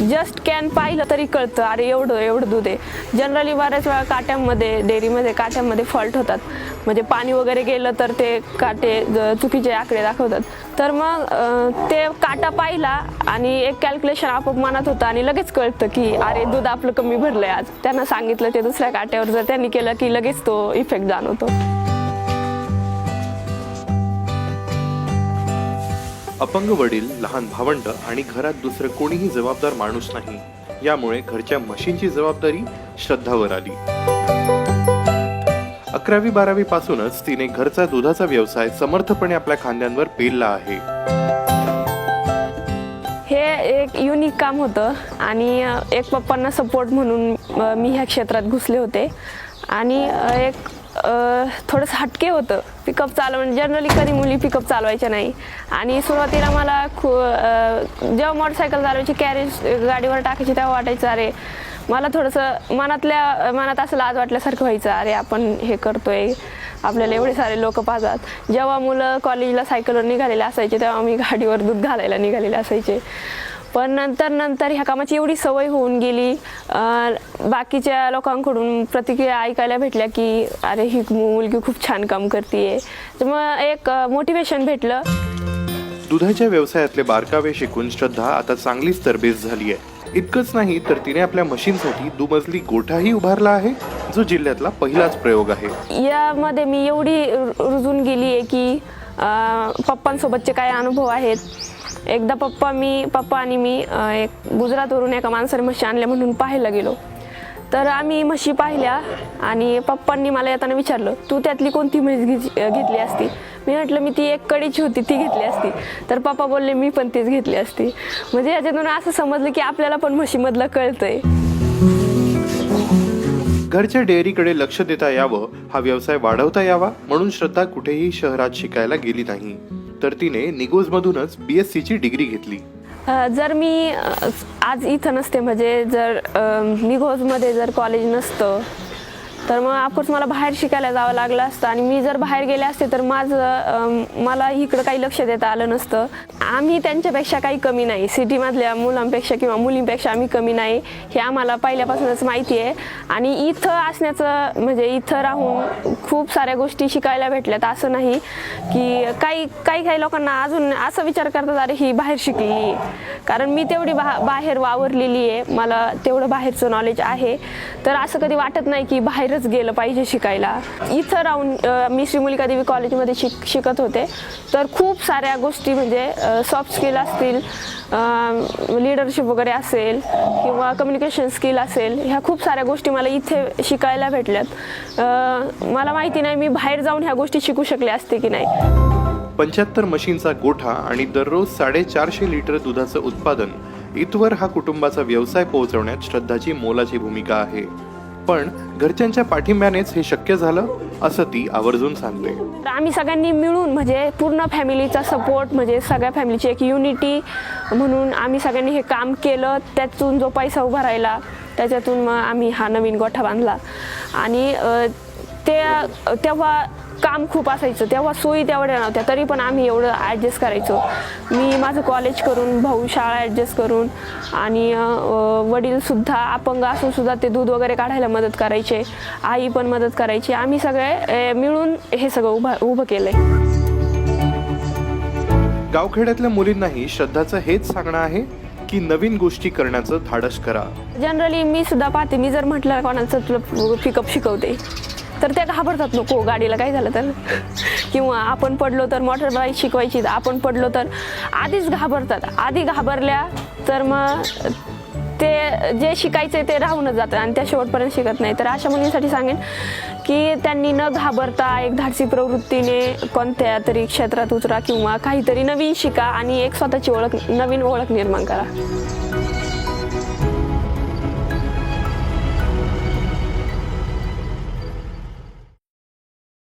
Just can पाहिलं तरी कळतं. अरे एवढं एवढं दूध आहे. जनरली बऱ्याच वेळा काट्यांमध्ये डेअरीमध्ये काट्यांमध्ये फॉल्ट होतात. म्हणजे पाणी वगैरे गेलं तर ते काटे चुकीचे आकडे दाखवतात. तर मग ते काटा पाहिला आणि एक कॅल्क्युलेशन आपोआप मनात होतं आणि लगेच कळतं की अरे दूध आपलं कमी भरलंय आज. त्यांना सांगितलं ते दुसऱ्या काट्यावर. जर त्यांनी केलं की लगेच तो इफेक्ट जाणवतो. अपंग वडील लहान भावंड आणि घरात दुसरं कोणीही जबाबदार माणूस नाही. यामुळे घरच्या म्हशींची जबाबदारी श्रद्धावर आली. अकरावी बारावी पासूनच तिने घरचा दुधाचा व्यवसाय समर्थपणे आपल्या खांद्यांवर पेलला आहे. हे एक युनिक काम होतं आणि एक पप्पांना सपोर्ट म्हणून मी ह्या क्षेत्रात घुसले होते. आणि एक थोडंसं हटके होतं. पिकअप चालव म्हणजे जनरली कधी मुली पिकअप चालवायच्या नाही. आणि सुरुवातीला मला खू जेव्हा मोटरसायकल चालवायची कॅरेज गाडीवर टाकायची तेव्हा वाटायचं अरे मला थोडंसं मनातल्या मनात असं लाज वाटल्यासारखं व्हायचं. अरे आपण हे करतोय. आपल्याला एवढे सारे लोक पाहतात. जेव्हा मुलं कॉलेजला सायकलवर निघालेले असायचे तेव्हा मी गाडीवर दूध घालायला निघालेले असायचे. पण नंतर नंतर ह्या कामाची एवढी सवय होऊन गेली. बाकीच्या लोकांकडून प्रतिक्रिया ऐकायला भेटल्या की अरे ही मुलगी खूप छान काम करते तर मग एक मोटिवेशन भेटलं. दुधाच्या व्यवसायातले बारकावे शिकून श्रद्धा आता चांगलीच तरबेज झाली आहे इतकंच नाही तर तिने आपल्या मशीनसाठी दुमजली गोठाही उभारला आहे जो जिल्ह्यातला पहिलाच प्रयोग आहे. यामध्ये मी एवढी रुजून गेली आहे की पप्पांसोबतचे काय अनुभव आहेत? एकदा पप्पा मी पप्पा आणि मी एक गुजरातवरून एका माणसाने म्हशी आणल्या म्हणून पाहायला गेलो. तर आम्ही म्हशी पाहिल्या आणि पप्पांनी मला येताना विचारलं तू त्यातली कोणती म्हैस घेतली असती? मी म्हटलं मी ती एक कडीची होती ती घेतली असती. तर पप्पा बोलले मी पण तीच घेतली असती. म्हणजे याच्यातून असं समजलं की आपल्याला पण म्हशीमधलं कळतंय. घरच्या डेअरीकडे लक्ष देता यावं हा व्यवसाय वाढवता यावा म्हणून श्रद्धा कुठेही शहरात शिकायला गेली नाही. तर तिने निगोज मधूनच एस सीची डिग्री घेतली. जर मी आज इथं नसते म्हणजे जर निघोजमध्ये जर कॉलेज नसतं तर मग ऑफकोर्स मला बाहेर शिकायला जावं लागलं असतं आणि मी जर बाहेर गेले असते तर माझं मला इकडं काही लक्ष देता आलं नसतं. आम्ही त्यांच्यापेक्षा काही कमी नाही. सिटीमधल्या मुलांपेक्षा किंवा मुलींपेक्षा आम्ही कमी नाही हे आम्हाला पहिल्यापासूनच माहिती आहे. आणि इथं असण्याचं म्हणजे इथं राहून खूप साऱ्या गोष्टी शिकायला भेटल्यात. असं नाही की काही काही काही लोकांना अजून असं विचार करतात अरे ही बाहेर शिकलेली आहे कारण मी तेवढी बा बाहेर वावरलेली आहे. मला तेवढं बाहेरचं नॉलेज आहे. तर असं कधी वाटत नाही की बाहेर बाहेरच गेलं पाहिजे शिकायला. इथं राहून मी श्रीमुलिका देवी कॉलेजमध्ये शिक शिकत होते. तर खूप साऱ्या गोष्टी म्हणजे सॉफ्ट स्किल असतील लिडरशिप वगैरे असेल किंवा कम्युनिकेशन स्किल असेल ह्या खूप साऱ्या गोष्टी मला इथे शिकायला भेटल्यात. मला माहिती नाही मी बाहेर जाऊन ह्या गोष्टी शिकू शकले असते की नाही. पंच्याहत्तर मशीनचा गोठा आणि दररोज साडेचारशे लिटर दुधाचं उत्पादन इथवर हा कुटुंबाचा व्यवसाय पोहोचवण्यात श्रद्धाची मोलाची भूमिका आहे. पण घरच्यांच्या पाठिंब्यानेच हे शक्य झालं असं ती आवर्जून सांगते. तर आम्ही सगळ्यांनी मिळून म्हणजे पूर्ण फॅमिलीचा सपोर्ट म्हणजे सगळ्या फॅमिलीची एक युनिटी म्हणून आम्ही सगळ्यांनी हे काम केलं. त्यातून जो पैसा उभा राहिला त्याच्यातून मग आम्ही हा नवीन गोठा बांधला. आणि ते तेव्हा काम खूप असायचं. तेव्हा सोयी तेवढ्या नव्हत्या. तरी पण आम्ही एवढं ॲडजस्ट करायचो. मी माझं कॉलेज करून भाऊ शाळा ॲडजस्ट करून आणि वडीलसुद्धा अपंग असून सुद्धा ते दूध वगैरे काढायला मदत करायचे. आई पण मदत करायची. आम्ही सगळे मिळून हे सगळं उभं उभं केलं आहे गावखेड्यातल्या मुलींनाही श्रद्धाचं हेच सांगणं आहे की नवीन गोष्टी करण्याचं धाडस करा. जनरली मी सुद्धा पाहते. मी जर म्हटलं कोणाचं पिकअप शिकवते. तर ते घाबरतात नको गाडीला काय झालं तर? किंवा आपण पडलो तर मोटर बाईक शिकवायची तर आपण पडलो तर आधीच घाबरतात. आधी घाबरल्या तर मग ते जे शिकायचे ते राहूनच जातं आणि त्या शेवटपर्यंत शिकत नाही. तर अशा मुलींसाठी सांगेन की त्यांनी न घाबरता एक धाडसी प्रवृत्तीने कोणत्या तरी क्षेत्रात उतरा किंवा काहीतरी नवीन शिका आणि एक स्वतःची ओळख नवीन ओळख निर्माण करा.